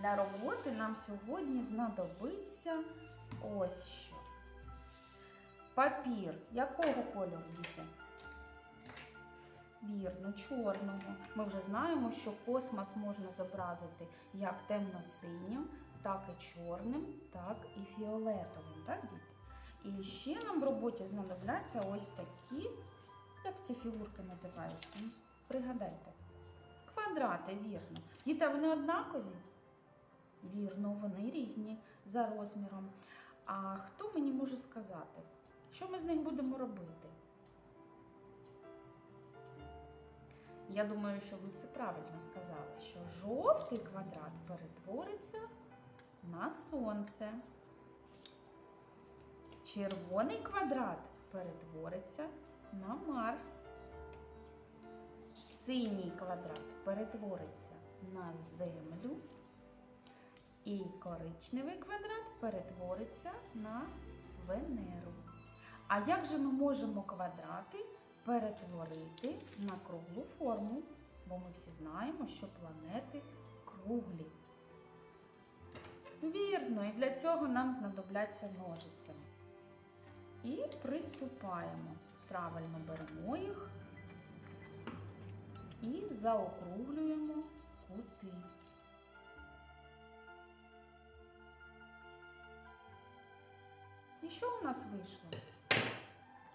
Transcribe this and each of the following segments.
Для роботи нам сьогодні знадобиться ось що. Папір. Якого кольору діти? Вірно, чорного. Ми вже знаємо, що космос можна зобразити як темно-синім, так і чорним, так і фіолетовим. Так, діти? І ще нам в роботі знадобляться ось такі, як ці фігурки називаються. Ну, Пригадайте. Квадрати, вірно. Діти, вони однакові? Вірно, вони різні за розміром. А хто мені може сказати, що ми з них будемо робити? Я думаю, що ви все правильно сказали, що жовтий квадрат перетвориться на сонце. Червоний квадрат перетвориться на Марс. Синій квадрат перетвориться на Землю. І коричневий квадрат перетвориться на Венеру. А як же ми можемо квадрати перетворити на круглу форму? Бо ми всі знаємо, що планети круглі. Вірно, і для цього нам знадобляться ножиці. І приступаємо. Правильно беремо їх і заокруглюємо кути. І що у нас вийшло?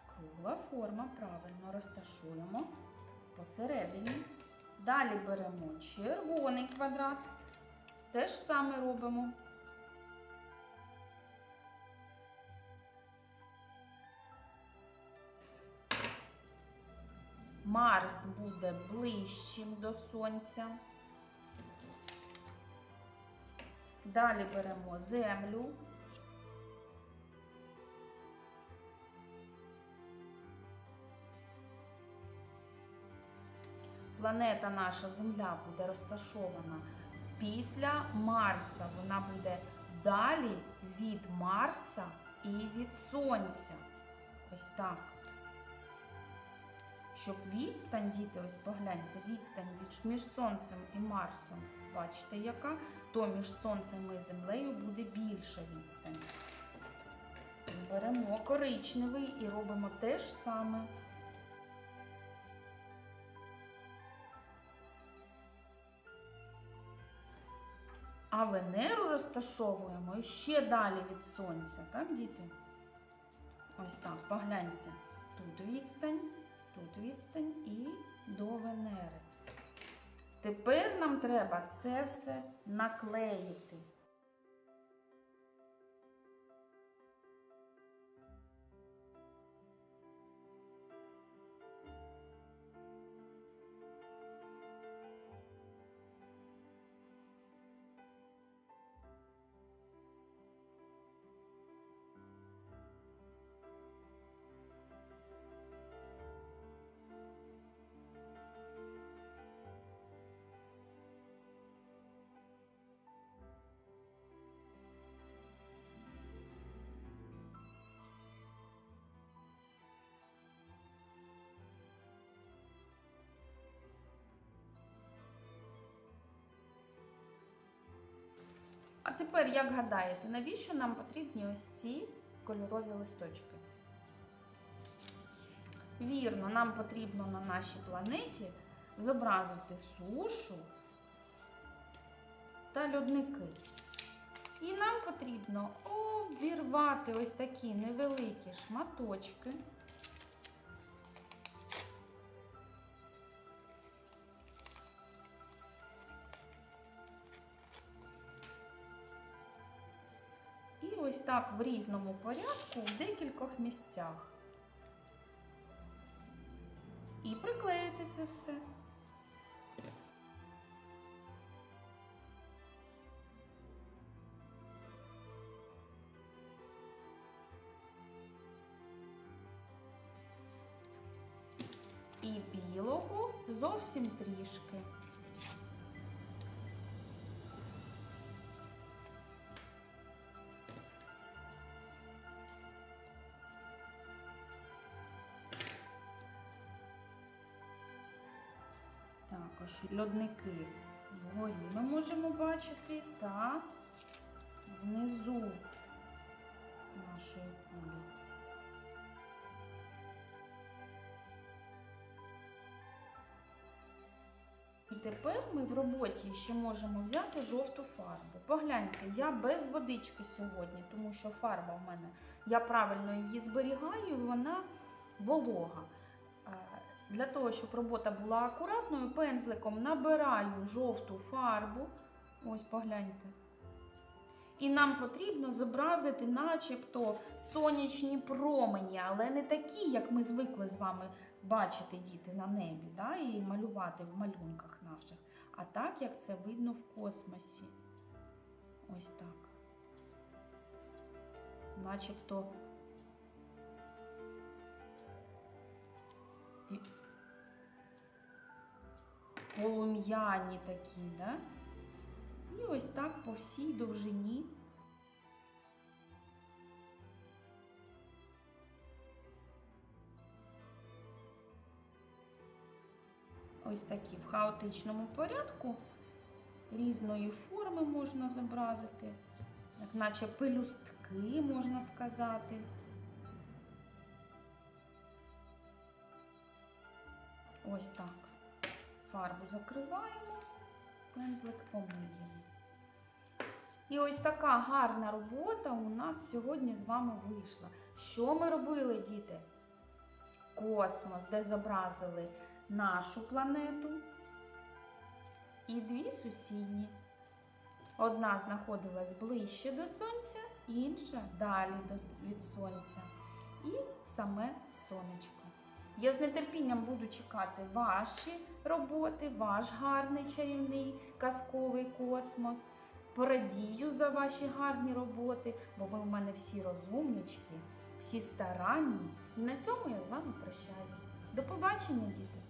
Кругла форма, правильно розташуємо посередині. Далі беремо червоний квадрат. Те ж саме робимо. Марс буде ближчим до Сонця. Далі беремо Землю. Планета наша Земля буде розташована після Марса. Вона буде далі від Марса і від Сонця. Ось так. Щоб відстань, діти, ось погляньте, відстань між Сонцем і Марсом, бачите, яка, то між Сонцем і Землею буде більша відстань. Беремо коричневий і робимо те ж саме. А Венеру розташовуємо ще далі від Сонця, так, діти? Ось так, погляньте. Тут відстань, тут відстань і до Венери. Тепер нам треба це все наклеїти. А тепер, як гадаєте, навіщо нам потрібні ось ці кольорові листочки? Вірно, нам потрібно на нашій планеті зобразити сушу та льодники. І нам потрібно обірвати ось такі невеликі шматочки. Ось так в різному порядку в декількох місцях. І приклеїти це все. І білого зовсім трішки. Також льодники Вгорі ми можемо бачити та внизу нашої кулі. І тепер ми в роботі ще можемо взяти жовту фарбу. Погляньте, я без водички сьогодні, тому що фарба в мене, я правильно її зберігаю, вона волога. Для того, щоб робота була акуратною, пензликом набираю жовту фарбу. Ось погляньте. І нам потрібно зобразити, начебто, сонячні промені, але не такі, як ми звикли з вами бачити діти на небі, да, і малювати в малюнках наших, а так, як це видно в космосі. Ось так. Начебто полум'яні такі, да? І ось так по всій довжині. Ось такі в хаотичному порядку різної форми можна зобразити, як наче пелюстки, можна сказати. Ось так. Фарбу закриваємо, пензлик помиємо. І ось така гарна робота у нас сьогодні з вами вийшла. Що ми робили, діти? Космос, де зобразили нашу планету і дві сусідні. Одна знаходилась ближче до Сонця, інша далі від Сонця. І саме сонечко. Я з нетерпінням буду чекати ваші роботи, ваш гарний чарівний казковий космос. Порадію за ваші гарні роботи, бо ви у мене всі розумнички, всі старанні. І на цьому я з вами прощаюсь. До побачення, діти!